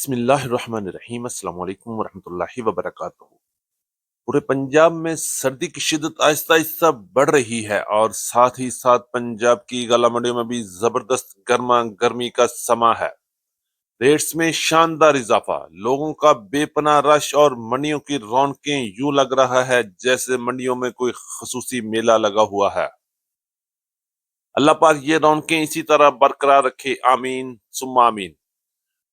بسم اللہ الرحمن الرحیم، السلام علیکم ورحمۃ اللہ وبرکاتہ۔ پورے پنجاب میں سردی کی شدت آہستہ آہستہ بڑھ رہی ہے اور ساتھ ہی ساتھ پنجاب کی گلا منڈیوں میں بھی زبردست گرما، گرمی کا سما ہے۔ ریٹس میں شاندار اضافہ، لوگوں کا بے پناہ رش اور منڈیوں کی رونقیں یوں لگ رہا ہے جیسے منڈیوں میں کوئی خصوصی میلہ لگا ہوا ہے۔ اللہ پاک یہ رونقیں اسی طرح برقرار رکھے، آمین، ثم آمین۔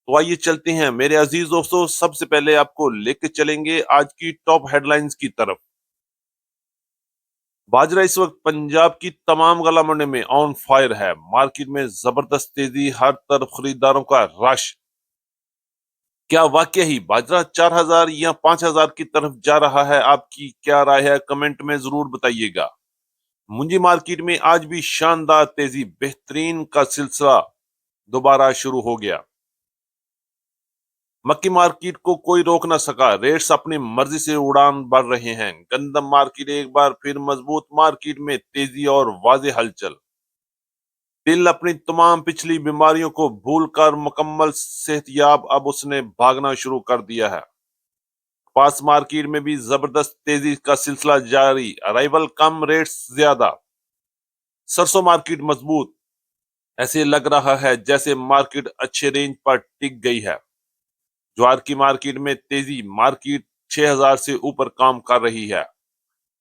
تو آئیے چلتے ہیں۔ میرے عزیز دوستو، سب سے پہلے آپ کو لے کے چلیں گے آج کی ٹاپ ہیڈ لائنز کی طرف۔ باجرہ اس وقت پنجاب کی تمام گلا منڈے میں آن فائر ہے۔ مارکیٹ میں زبردست تیزی، ہر طرف خریداروں کا رش۔ کیا واقعہ ہی؟ باجرہ چار ہزار یا پانچ ہزار کی طرف جا رہا ہے۔ آپ کی کیا رائے ہے؟ کمنٹ میں ضرور بتائیے گا۔ منجی مارکیٹ میں آج بھی شاندار تیزی، بہترین کا سلسلہ دوبارہ شروع ہو گیا۔ مکی مارکیٹ کو کوئی روک نہ سکا۔ ریٹس اپنی مرضی سے اڑان بڑھ رہے ہیں۔ گندم مارکیٹ ایک بار پھر مضبوط مارکیٹ میں تیزی اور واضح ہلچل۔ دل اپنی تمام پچھلی بیماریوں کو بھول کر مکمل صحت یاب اب اس نے بھاگنا شروع کر دیا ہے۔ پاس مارکیٹ میں بھی زبردست تیزی کا سلسلہ جاری۔ ارائیول کم، ریٹس زیادہ۔ سرسوں مارکیٹ مضبوط۔ ایسے لگ رہا ہے جیسے مارکیٹ اچھے رینج پر ٹک گئی ہے۔ جوار کی مارکیٹ میں تیزی، مارکیٹ چھ ہزار سے اوپر کام کر رہی ہے۔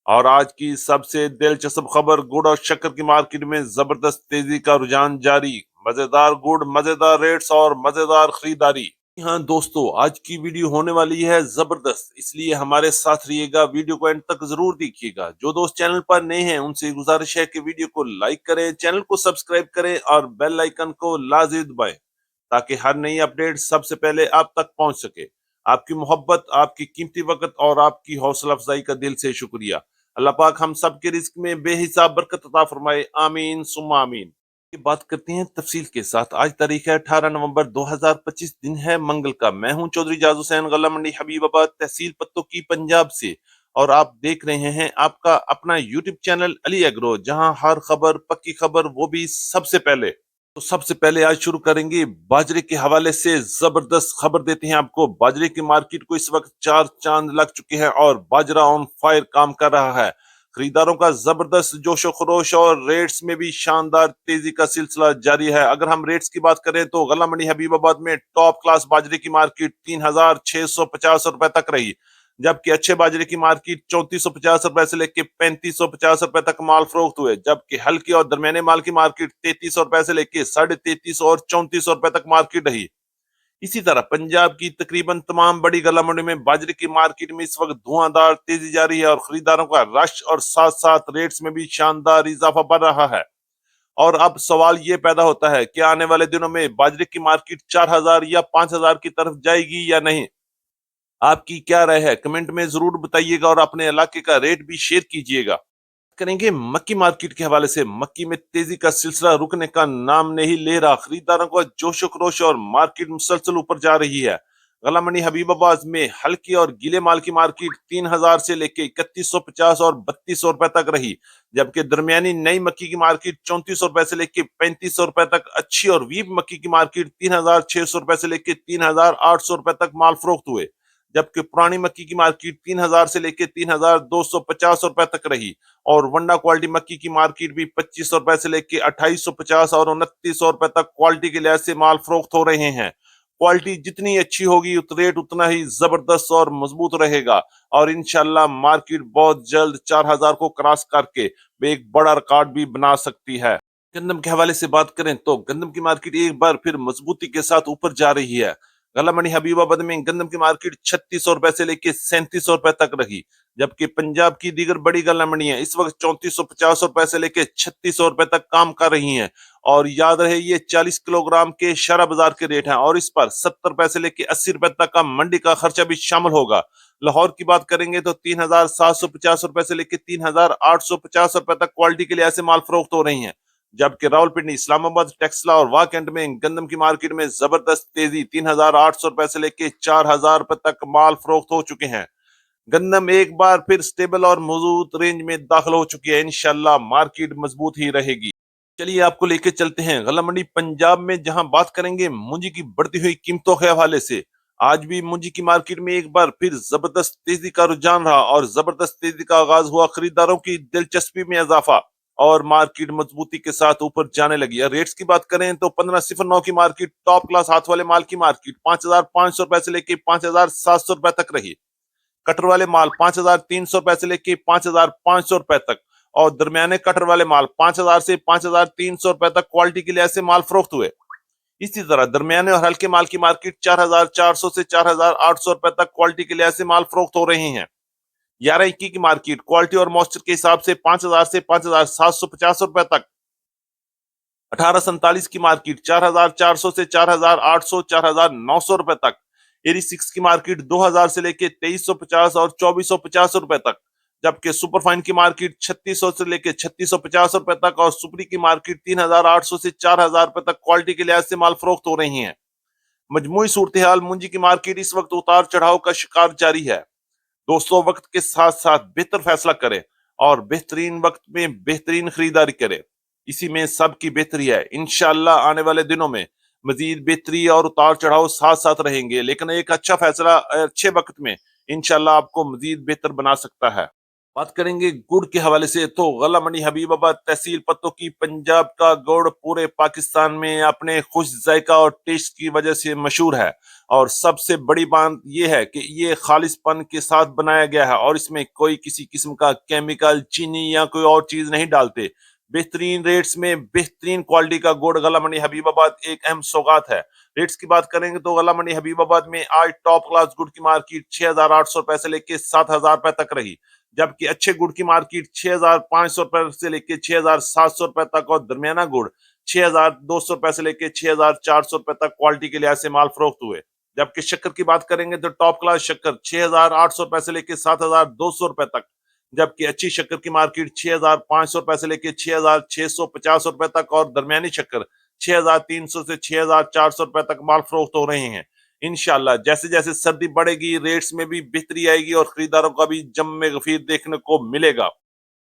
اور آج کی سب سے دلچسپ خبر گڑ اور شکر کی مارکیٹ میں زبردست تیزی کا رجحان جاری۔ مزیدار گڑ مزیدار ریٹس اور مزیدار خریداری۔ جی ہاں دوستو، آج کی ویڈیو ہونے والی ہے زبردست۔ اس لیے ہمارے ساتھ رہیے گا، ویڈیو کو اینڈ تک ضرور دیکھیے گا۔ جو دوست چینل پر نئے ہیں، ان سے گزارش ہے کہ ویڈیو کو لائک کریں، چینل کو سبسکرائب کریں اور بیل آئیکن کو لازم دبائیں۔ تاکہ ہر نئی اپڈیٹ سب سے پہلے آپ تک پہنچ سکے۔ آپ کی محبت، آپ کی قیمتی وقت اور آپ کی حوصلہ افزائی کا دل سے شکریہ۔ اللہ پاک ہم سب کے رزق میں بے حساب برکت عطا فرمائے۔ آمین، ثم آمین۔ بات کرتے ہیں تفصیل کے ساتھ۔ آج تاریخ ہے اٹھارہ نومبر دو ہزار پچیس، دن ہے منگل کا۔ میں ہوں چودھری جاز حسین غلہ منڈی حبیب آباد، تحصیل پتوں کی پنجاب سے۔ اور آپ دیکھ رہے ہیں آپ کا اپنا یوٹیوب چینل علی اگرو، جہاں ہر خبر، پکی خبر، وہ بھی سب سے پہلے۔ تو سب سے پہلے آج شروع کریں گے باجرے کے حوالے سے زبردست خبر دیتے ہیں آپ کو۔ باجرے کی مارکیٹ کو اس وقت چار چاند لگ چکے ہیں اور باجرا آن فائر کام کر رہا ہے۔ خریداروں کا زبردست جوش و خروش اور ریٹس میں بھی شاندار تیزی کا سلسلہ جاری ہے۔ اگر ہم ریٹس کی بات کریں تو غلہ منڈی حبیب آباد میں ٹاپ کلاس باجرے کی مارکیٹ تین ہزار چھ سو پچاس روپے تک رہی۔ جبکہ اچھے باجرے کی مارکیٹ چونتیس سو پچاس روپے سے لے کے پینتیس سو پچاس روپے تک مال فروخت ہوئے، جبکہ ہلکی اور درمیانے مال کی مارکیٹ تینتیس سو روپے سے لے کے ساڑھے تینتیس اور چونتیس سو روپے تک مارکیٹ رہی۔ اسی طرح پنجاب کی تقریباً تمام بڑی گلا منڈی میں باجرے کی مارکیٹ میں اس وقت دھواں دار تیزی جاری ہے اور خریداروں کا رش اور ساتھ ساتھ ریٹس میں بھی شاندار اضافہ بڑھ رہا ہے۔ اور اب سوال یہ پیدا ہوتا ہے کہ آنے والے دنوں میں باجرے کی مارکیٹ چار ہزار یا پانچ ہزار کی طرف جائے گی یا نہیں؟ آپ کی کیا رائے ہے؟ کمنٹ میں ضرور بتائیے گا اور اپنے علاقے کا ریٹ بھی شیئر کیجیے گا۔ کریں گے مکی مارکیٹ کے حوالے سے، مکی میں تیزی کا سلسلہ رکنے کا نام نہیں لے رہا۔ خریداروں کا جوش و خروش اور مارکیٹ مسلسل اوپر جا رہی ہے۔ غلہ حبیب آباد میں ہلکی اور گیلے مال کی مارکیٹ تین ہزار سے لے کے اکتیس سو پچاس اور بتیس سو روپے تک رہی، جبکہ درمیانی نئی مکی کی مارکیٹ چونتیس سو روپے سے لے کے پینتیس سو روپے تک اچھی اور ویپ مکی کی مارکیٹ تین ہزار چھ سو روپے سے لے کے تین ہزار آٹھ سو روپے تک مال فروخت ہوئے۔ جبکہ پرانی مکی کی مارکیٹ تین ہزار سے لے کے تین ہزار دو سو پچاس روپے تک رہی اور ونڈا کوالٹی مکی کی مارکیٹ بھی پچیس سو روپے سے لے کے اٹھائیس سو پچاس اور انتیس سو روپے تک کوالٹی کے لحاظ سے مال فروخت ہو رہے ہیں۔ کوالٹی جتنی اچھی ہوگی ریٹ اتنا ہی زبردست اور مضبوط رہے گا اور انشاءاللہ مارکیٹ بہت جلد چار ہزار کو کراس کر کے ایک بڑا ریکارڈ بھی بنا سکتی ہے۔ گندم کے حوالے سے بات کریں تو گندم کی مارکیٹ ایک بار پھر مضبوطی کے ساتھ اوپر جا رہی ہے۔ غلہ منڈی حبیب آباد میں گندم کی مارکیٹ چھتیس سو روپے سے لے کے سینتیس سو روپے تک رہی، جبکہ پنجاب کی دیگر بڑی گلہ منڈیاں اس وقت چونتیس سو پچاس روپے سے لے کے چھتیس سو روپے تک کام کر رہی ہیں۔ اور یاد رہے، یہ چالیس کلو گرام کے شرح بازار کے ریٹ ہیں اور اس پر ستر روپے سے لے کے اسی روپے تک کا منڈی کا خرچہ بھی شامل ہوگا۔ لاہور کی بات کریں گے تو تین ہزار سات سو پچاس روپے سے لے کے تین ہزار آٹھ سو پچاس روپے تک کوالٹی کے لیے ایسے مال فروخت ہو رہی ہیں۔ جبکہ راول پنڈی اسلام آباد، ٹیکسلا اور واکنڈ میں گندم کی مارکیٹ میں زبردست تیزی تین ہزار آٹھ سو روپے سے لے کے چار ہزار روپے تک مال فروخت ہو چکے ہیں۔ گندم ایک بار پھر سٹیبل اور مضبوط رینج میں داخل ہو چکی ہے۔ انشاءاللہ مارکیٹ مضبوط ہی رہے گی۔ چلیے، آپ کو لے کے چلتے ہیں۔ غلہ منڈی، پنجاب میں جہاں بات کریں گے، مونجی کی بڑھتی ہوئی قیمتوں کے حوالے سے آج بھی منجی کی مارکیٹ میں ایک بار پھر زبردست تیزی کا رجحان رہا اور زبردست تیزی کا آغاز ہوا۔ خریداروں کی دلچسپی میں اضافہ۔ اور مارکیٹ مضبوطی کے ساتھ اوپر جانے لگی۔ ہے ریٹس کی بات کریں تو پندرہ صفر نو کی مارکیٹ ٹاپ کلاس ہاتھ والے مال کی مارکیٹ پانچ ہزار پانچ سو روپے سے لے کے پانچ ہزار سات سو روپے تک رہی۔ کٹر والے مال پانچ ہزار تین سو روپے سے لے کے پانچ ہزار پانچ سو روپے تک۔ اور درمیانے کٹر والے مال پانچ ہزار سے پانچ ہزار تین سو روپے تک کوالٹی کے لحاظ سے مال فروخت ہوئے۔ اسی طرح درمیانے اور ہلکے مال کی مارکیٹ چار ہزار چار سو سے چار ہزار آٹھ سو روپے تک کوالٹی کے لحاظ سے مال فروخت ہو رہی ہیں۔ گیارہ اکی کی مارکیٹ۔ کوالٹی اور موسچر کے حساب سے پانچ ہزار سے پانچ ہزار سات سو پچاس روپے تک۔ اٹھارہ سنتالیس کی مارکیٹ، چار ہزار چار سو سے چار ہزار آٹھ سو، چار ہزار نو سو روپے تک۔ ایری سکس کی مارکیٹ دو ہزار سے لے کے تیئیس سو پچاس اور چوبیس سو پچاس روپے تک۔ جبکہ سپر فائن کی مارکیٹ چھتیس سو سے لے کے چھتیس سو پچاس روپے تک اور سپری کی مارکیٹ تین ہزار آٹھ سو سے چار ہزار روپے تک کوالٹی کے لحاظ سے مال فروخت ہو رہی ہیں۔ مجموعی صورتحال منجی کی مارکیٹ اس وقت اتار چڑھاؤ کا شکار جاری ہے۔ دوستوں، وقت کے ساتھ ساتھ بہتر فیصلہ کرے اور بہترین وقت میں بہترین خریداری کرے اسی میں سب کی بہتری ہے۔ انشاءاللہ آنے والے دنوں میں مزید بہتری اور اتار چڑھاؤ ساتھ ساتھ رہیں گے، لیکن ایک اچھا فیصلہ، اچھے وقت میں انشاءاللہ آپ کو مزید بہتر بنا سکتا ہے۔ بات کریں گے گڑ کے حوالے سے تو غلہ منی حبیب آباد تحصیل پتوں کی پنجاب کا گوڑ پورے پاکستان میں اپنے خوش ذائقہ اور ٹیسٹ کی وجہ سے مشہور ہے اور سب سے بڑی بات یہ ہے کہ یہ خالص پن کے ساتھ بنایا گیا ہے اور اس میں کوئی کسی قسم کا کیمیکل، چینی یا کوئی اور چیز نہیں ڈالتے۔ بہترین ریٹس میں بہترین کوالٹی کا گوڑ غلہ منی حبیب آباد ایک اہم سوگات ہے۔ ریٹس کی بات کریں گے تو غلہ منی حبیب آباد میں آج ٹاپ کلاس گڑ کی مارکیٹ چھ ہزار آٹھ سو روپے سے لے کے سات ہزار روپے تک رہی، جبکہ اچھے گڑ کی مارکیٹ چھ ہزار پانچ سو روپے سے لے کے چھ ہزار سات سو روپے تک اور درمیانہ گڑ چھ ہزار دو سو روپے سے لے کے چھ ہزار چار سو روپے تک کوالٹی کے لحاظ سے مال فروخت ہوئے۔ جبکہ شکر کی بات کریں گے تو ٹاپ کلاس شکر چھ ہزار آٹھ سو روپے سے لے کے سات ہزار دو سو روپے تک جبکہ اچھی شکر کی مارکیٹ چھ ہزار پانچ سو روپے سے لے کے چھ ہزار چھ سو پچاس روپے تک اور درمیانی شکر چھ ہزار تین سو سے چھ ہزار چار سو روپے تک مال فروخت ہو رہے ہیں۔ انشاءاللہ جیسے جیسے سردی بڑھے گی، ریٹس میں بھی بہتری آئے گی اور خریداروں کا بھی جم میں غفیر دیکھنے کو ملے گا۔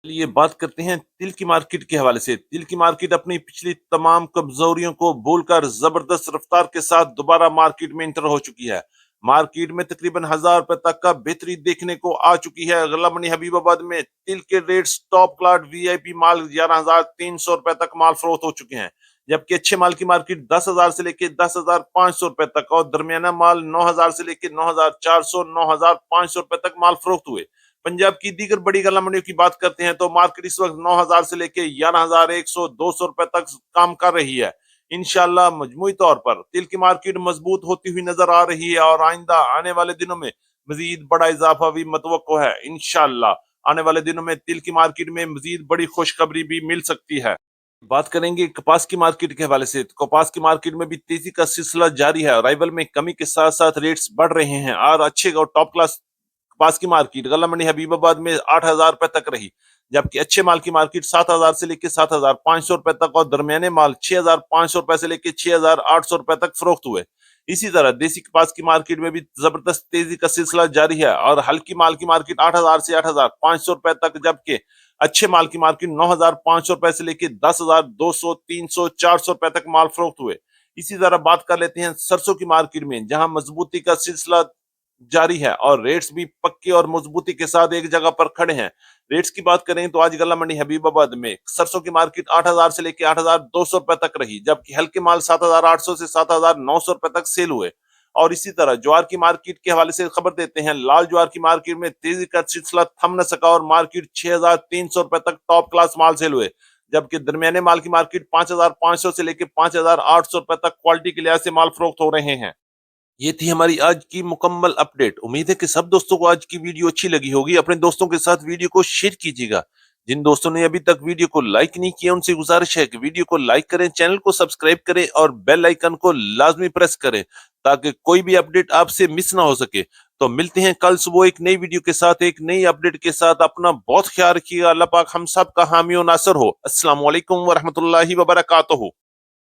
یہ بات کرتے ہیں تل کی مارکیٹ کے حوالے سے۔ تل کی مارکیٹ اپنی پچھلی تمام کمزوریوں کو بھول کر زبردست رفتار کے ساتھ دوبارہ مارکیٹ میں انٹر ہو چکی ہے۔ مارکیٹ میں تقریباً ہزار روپے تک کا بہتری دیکھنے کو آ چکی ہے۔ غلہ منی حبیب آباد میں تل کے ریٹس ٹاپ کلاٹ وی آئی پی مال گیارہ ہزار تین سو روپے تک مال فروخت ہو چکے ہیں، جبکہ اچھے مال کی مارکیٹ دس ہزار سے لے کے دس ہزار پانچ سو روپے تک اور درمیانہ مال نو ہزار سے لے کے نو ہزار چار سو نو ہزار پانچ سو روپے تک مال فروخت ہوئے۔ پنجاب کی دیگر بڑی غلہ منڈیوں کی بات کرتے ہیں تو مارکیٹ اس وقت نو ہزار سے لے کے گیارہ ہزار ایک سو دو سو روپے تک کام کر رہی ہے۔ انشاءاللہ مجموعی طور پر تل کی مارکیٹ مضبوط ہوتی ہوئی نظر آ رہی ہے اور آئندہ آنے والے دنوں میں مزید بڑا اضافہ بھی متوقع ہے۔ انشاءاللہ آنے والے دنوں میں تل کی مارکیٹ میں مزید بڑی خوشخبری بھی مل سکتی ہے۔ بات کریں گے کپاس کی مارکیٹ کے حوالے سے کپاس کی مارکیٹ میں بھی تیزی کا سلسلہ جاری ہے۔ رائبل میں کمی کے ساتھ ساتھ ریٹس بڑھ رہے ہیں۔ اور اچھے اور ٹاپ کلاس کپاس کی مارکیٹ غلہ منڈی حبیب آباد میں آٹھ ہزار روپے تک رہی۔ جبکہ اچھے مال کی مارکیٹ سات ہزار سے لے کے سات ہزار پانچ سو روپے تک اور درمیانے مال چھ ہزار پانچ سو روپے سے لے کے چھ ہزار آٹھ سو روپے تک فروخت ہوئے۔ اسی طرح دیسی کپاس کی مارکیٹ میں بھی زبردست تیزی کا سلسلہ جاری ہے اور ہلکی مال کی مارکیٹ آٹھ ہزار سے آٹھ ہزار پانچ سو روپے تک، جبکہ اچھے مال کی مارکیٹ نو ہزار پانچ سو روپے سے لے کے دس ہزار دو سو، تین سو، چار سو روپے تک مال فروخت ہوئے۔ اسی طرح بات کر لیتے ہیں سرسوں کی مارکیٹ میں، جہاں مضبوطی کا سلسلہ جاری ہے اور ریٹس بھی پکے اور مضبوطی کے ساتھ ایک جگہ پر کھڑے ہیں۔ ریٹس کی بات کریں تو آج غلہ منڈی حبیب آباد میں سرسوں کی مارکیٹ آٹھ ہزار سے لے کے آٹھ ہزار دو سو روپے تک رہی، جبکہ ہلکے مال سات ہزار آٹھ سو سے سات ہزار نو سو روپے تک سیل ہوئے۔ اور اسی طرح جوار کی مارکیٹ کے حوالے سے خبر دیتے ہیں، لال جوار کی مارکیٹ میں تیزی کا سلسلہ تھم نہ سکا اور مارکیٹ چھ ہزار تین سو روپے تک ٹاپ کلاس مال سیل ہوئے، جبکہ درمیانے مال کی مارکیٹ پانچ ہزار پانچ سو سے لے کے پانچ ہزار آٹھ سو روپے تک کوالٹی کے لحاظ سے مال فروخت ہو رہے ہیں۔ یہ تھی ہماری آج کی مکمل اپڈیٹ امید ہے کہ سب دوستوں کو آج کی ویڈیو اچھی لگی ہوگی. اپنے دوستوں کے ساتھ ویڈیو کو شیئر کیجیے گا. جن دوستوں نے ابھی تک ویڈیو کو لائک نہیں کیا، ان سے گزارش ہے کہ ویڈیو کو لائک کریں چینل کو سبسکرائب کریں اور بیل آئیکن کو لازمی پریس کریں تاکہ کوئی بھی اپڈیٹ آپ سے مس نہ ہو سکے۔ تو ملتے ہیں کل صبح ایک نئی ویڈیو کے ساتھ، ایک نئی اپڈیٹ کے ساتھ. اپنا بہت خیال رکھیے گا. اللہ پاک ہم سب کا حامی و ناصر ہو. السلام علیکم ورحمۃ اللہ وبرکاتہ۔